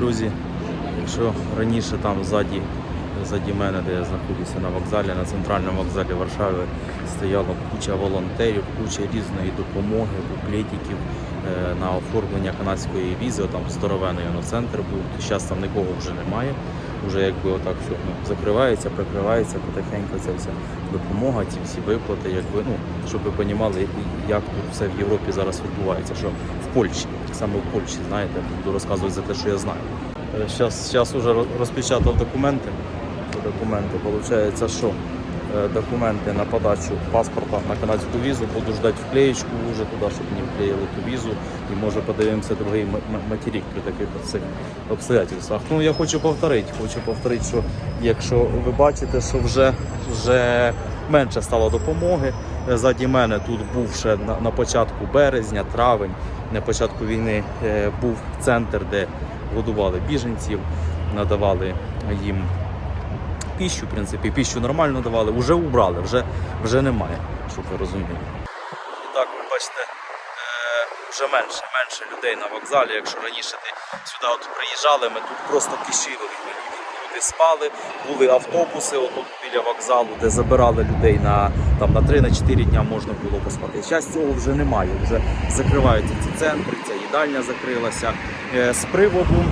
Друзі, якщо раніше там ззаді, ззаді мене, де я знаходжуся на вокзалі, на центральному вокзалі Варшави, стояла куча волонтерів, куча різної допомоги, буклетиків е, на оформлення канадської візи, там здоровений центр був. Зараз там нікого вже немає. Вже якби отак все ну, закривається, прикривається потихеньку ця вся допомога, ці всі виплати, якби, ну, щоб ви розуміли, як тут все в Європі зараз відбувається, що в Польщі, саме в Польщі, знаєте, буду розказувати за те, що я знаю. Зараз, зараз вже розпечатав документи. Документи, виходить, що е, документи на подачу паспорта на канадську візу, буду ждати вклеєчку вже туди, щоб мені вклеїли ту візу, і може подивимося другий материк при таких обстоятельствах. Ну я хочу повторити, хочу повторити, що якщо ви бачите, що вже, вже менше стало допомоги. Е, мене тут був ще на, на початку березня, травень, на початку війни е, був центр, де годували біженців, надавали їм піщу, в принципі, піщу нормально давали, вже убрали, вже, вже немає, щоб ви розуміли. І так, ви бачите, е, вже менше, менше людей на вокзалі. Якщо раніше ти сюди от приїжджали, ми тут просто кишили. Люди спали, були автобуси отут біля вокзалу, де забирали людей на, там, на 3-4 дня можна було поспати. Зараз цього вже немає. Вже закриваються ці центри, їдальня закрилася. Е, З приводу,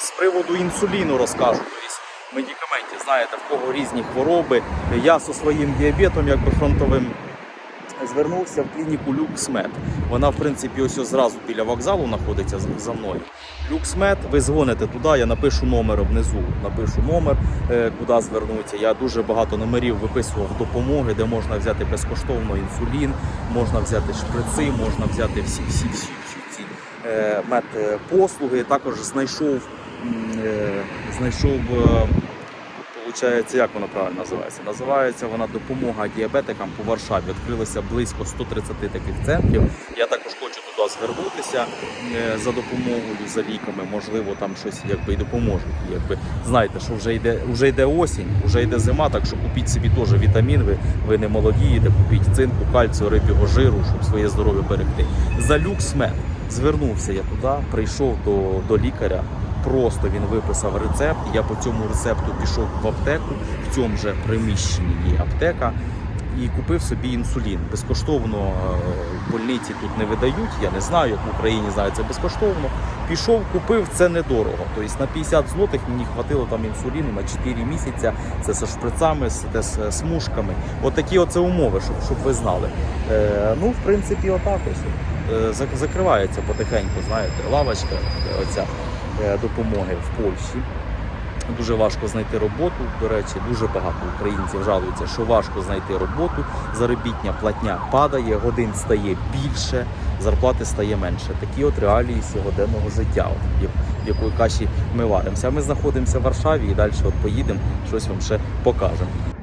з приводу інсуліну розкажу. Тобто медикаментів, знаєте, в кого різні хвороби. Я зі своїм діабетом, якби фронтовим, звернувся в клініку Люксмед. Вона, в принципі, ось зразу біля вокзалу знаходиться за мною. Люксмед, ви дзвоните туди, я напишу номер внизу. Напишу номер, е, куди звернутися. Я дуже багато номерів виписував допомоги, де можна взяти безкоштовно інсулін, можна взяти шприци, можна взяти всі всі всі, медпослуги. Також знайшов, е, знайшов. Получається, як вона правильно називається? Називається вона допомога діабетикам по Варшаві. Відкрилося близько 130 таких центрів. Я також хочу туди звернутися е, за допомогою, за ліками. Можливо, там щось якби і допоможуть. Якби знаєте, що вже йде, вже йде осінь, вже йде зима, так що купіть собі теж вітамін. Ви, ви не молодієте, купіть цинку, кальцію, риб'ього жиру, щоб своє здоров'я берегти. За люксмед звернувся я туди, прийшов до, до лікаря. Просто він виписав рецепт. Я по цьому рецепту пішов в аптеку. В цьому же приміщенні є аптека. І купив собі інсулін. Безкоштовно е, в больниці тут не видають. Я не знаю, як в Україні знаю, це безкоштовно. Пішов, купив це недорого. Тобто на 50 злотих мені хватило там інсуліну на 4 місяці. Це зі шприцами, з, те з смужками. От такі оце умови, щоб, щоб ви знали. Е, ну, в принципі, отак ось. Е, закривається потихеньку, знаєте, лавочка е, оця е, допомоги в Польщі. Дуже важко знайти роботу. До речі, дуже багато українців жалуються, що важко знайти роботу. Заробітня платня падає, годин стає більше, зарплати стає менше. Такі от реалії сьогоденного життя, в якої каші ми варимося. Ми знаходимося в Варшаві і далі от поїдемо, щось вам ще покажемо.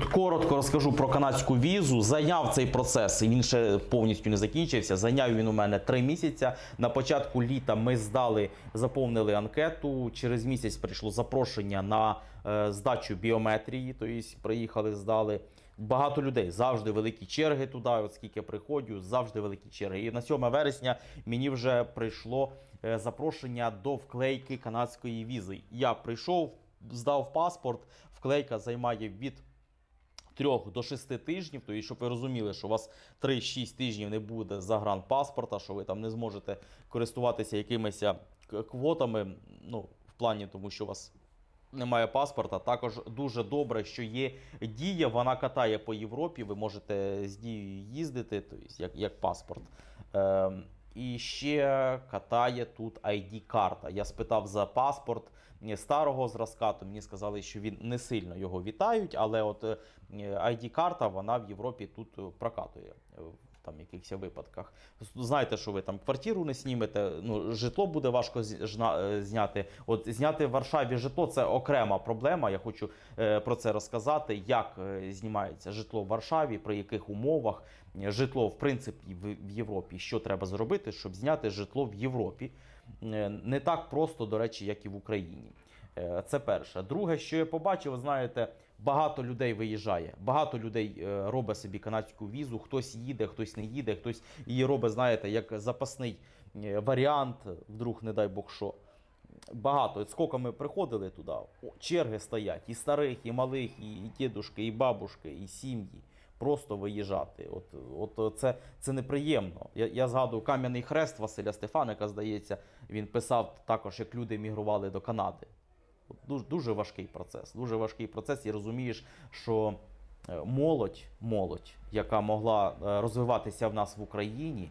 Коротко розкажу про канадську візу. Зайняв цей процес, він ще повністю не закінчився. Зайняв він у мене три місяці. На початку літа ми здали, заповнили анкету. Через місяць прийшло запрошення на е, здачу біометрії. Тобто приїхали, здали. Багато людей завжди великі черги туди. От скільки приходжу, завжди великі черги. І на 7 вересня мені вже прийшло е, запрошення до вклейки канадської візи. Я прийшов, здав паспорт. Вклейка займає від 3 до 6 тижнів. Тобто, щоб ви розуміли, що у вас 3-6 тижнів не буде загранпаспорта, що ви там не зможете користуватися якимись квотами. Ну, в плані, тому що у вас немає паспорта. Також дуже добре, що є дія, вона катає по Європі. Ви можете з дією їздити, тобто як, як паспорт. Ем, і ще катає тут ID-карта. Я спитав за паспорт е, старого зразка, то мені сказали, що він не сильно його вітають, але от е, ID-карта вона в Європі тут е, прокатує. е, там якихось випадках. Знаєте, що ви там квартиру не знімете, ну житло буде важко е, зняти. От зняти в Варшаві житло це окрема проблема. Я хочу е, про це розказати, як е, знімається житло в Варшаві, при яких умовах Е, житло, в принципі, в, Європі. Що треба зробити, щоб зняти житло в Європі? Е, Не так просто, до речі, як і в Україні. Е, Це перше. Друге, що я побачив, знаєте, Багато людей виїжджає, багато людей е, робить собі канадську візу. Хтось їде, хтось не їде, хтось її робить, знаєте, як запасний варіант, вдруг, не дай Бог що. Багато. От скільки ми приходили туди, черги стоять і старих, і малих, і дідушки, і бабушки, і сім'ї. Просто виїжджати. От, от це, це неприємно. Я, я згадую кам'яний хрест Василя Стефаника, здається, він писав також, як люди мігрували до Канади. От Дуже, дуже важкий процес. Дуже важкий процес, і розумієш, що е, молодь, молодь, яка могла е, розвиватися в нас в Україні,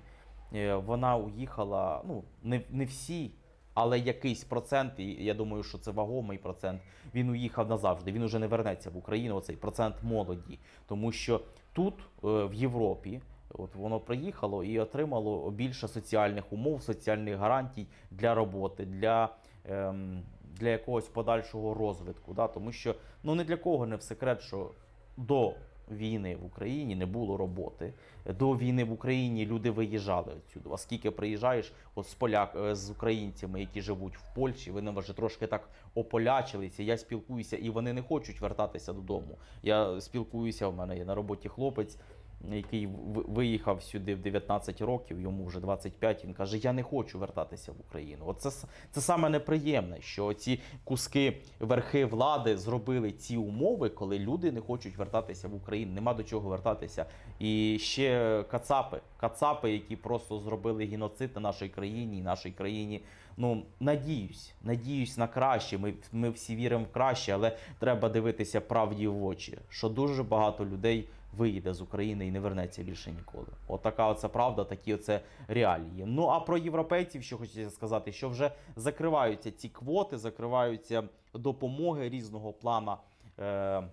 е, вона уїхала, ну, не, не всі, але якийсь процент, і я думаю, що це вагомий процент, він уїхав назавжди. Він уже не вернеться в Україну, оцей процент молоді. Тому що тут, е, в Європі, От воно приїхало і отримало більше соціальних умов, соціальних гарантій для роботи, для, ем, для якогось подальшого розвитку. Да? Тому що ну не для кого не в секрет, що до війни в Україні не було роботи. До війни в Україні люди виїжджали відсюди. А скільки приїжджаєш от з поляк е, з українцями, які живуть в Польщі, вони вже трошки так ополячилися. Я спілкуюся, і вони не хочуть вертатися додому. Я спілкуюся, в мене є на роботі хлопець який виїхав сюди в 19 років, йому вже 25, він каже: Я не хочу вертатися в Україну. Оце це саме неприємне, що ці куски верхи влади зробили ці умови, коли люди не хочуть вертатися в Україну. Нема до чого вертатися. І ще кацапи, кацапи, які просто зробили геноцид на нашій країні, і нашій країні. Ну надіюсь, надіюсь на краще. Ми, ми всі віримо в краще, але треба дивитися правді в очі, що дуже багато людей виїде з України і не вернеться більше ніколи. От така оце правда, такі оце реалії. Ну а про європейців, що хочеться сказати, що вже закриваються ці квоти, закриваються допомоги різного плана. Е-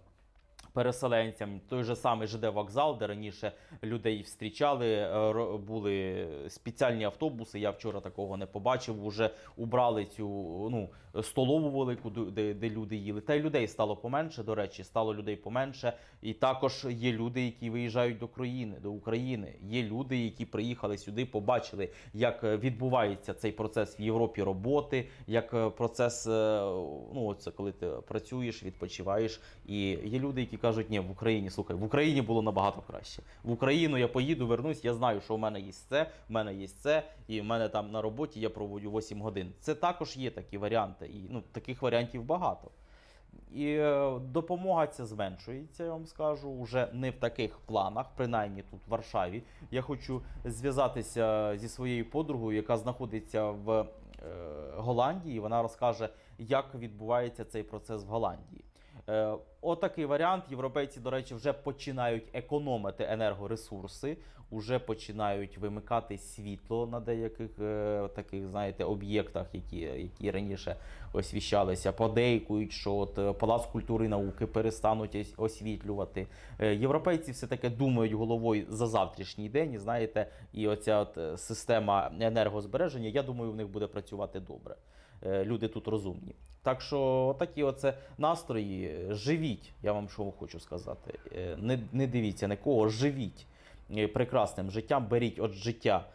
Переселенцям той же самий ЖД вокзал, де раніше людей зустрічали, е, були спеціальні автобуси. Я вчора такого не побачив. Уже убрали цю ну столову велику, де, де люди їли. Та й людей стало поменше. До речі, стало людей поменше. І також є люди, які виїжджають до країни, до України. Є люди, які приїхали сюди, побачили, як е, відбувається цей процес в Європі роботи, як е, процес, ну це коли ти працюєш, відпочиваєш. І є люди, які кажуть, ні, в Україні, слухай, в Україні було набагато краще. В Україну я поїду, вернусь, я знаю, що в мене є це, в мене є це, і в мене там на роботі я проводжу 8 годин. Це також є такі варіанти, і ну, таких варіантів багато. І е, допомога ця зменшується, я вам скажу, вже не в таких планах, принаймні тут в Варшаві. Я хочу зв'язатися зі своєю подругою, яка знаходиться в е, Голландії. Вона розкаже, як відбувається цей процес в Голландії. Е, отакий варіант. Європейці, до речі, вже починають економити енергоресурси, вже починають вимикати світло на деяких е, таких, знаєте, об'єктах, які, які раніше освіщалися. Подейкують, що от е, Палац культури і науки перестануть освітлювати. Європейці все таки думають головою за завтрашній день. Знаєте, і оця от система енергозбереження, я думаю, в них буде працювати добре. Е, Люди тут розумні. Так що такі оце настрої. Живіть, я вам що хочу сказати. Е, Не, не дивіться нікого, живіть е, прекрасним життям, беріть от життя.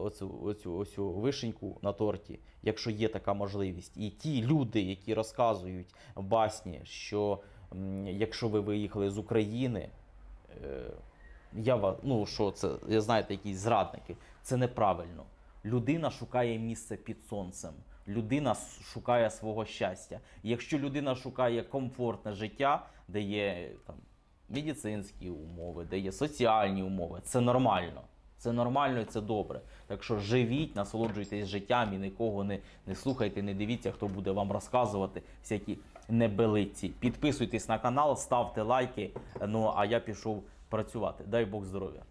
Оцю, оцю, оцю вишеньку на торті, якщо є така можливість. І ті люди, які розказують басні, що якщо ви виїхали з України, я ва- ну що це, знаєте, якісь зрадники, це неправильно. Людина шукає місце під сонцем. Людина шукає свого щастя. Якщо людина шукає комфортне життя, де є там медицинські умови, де є соціальні умови, це нормально. Це нормально і це добре. Так що живіть, насолоджуйтесь життям і нікого не, не слухайте, не дивіться, хто буде вам розказувати всякі небелиці. Підписуйтесь на канал, ставте лайки. Ну а я пішов працювати. Дай Бог здоров'я.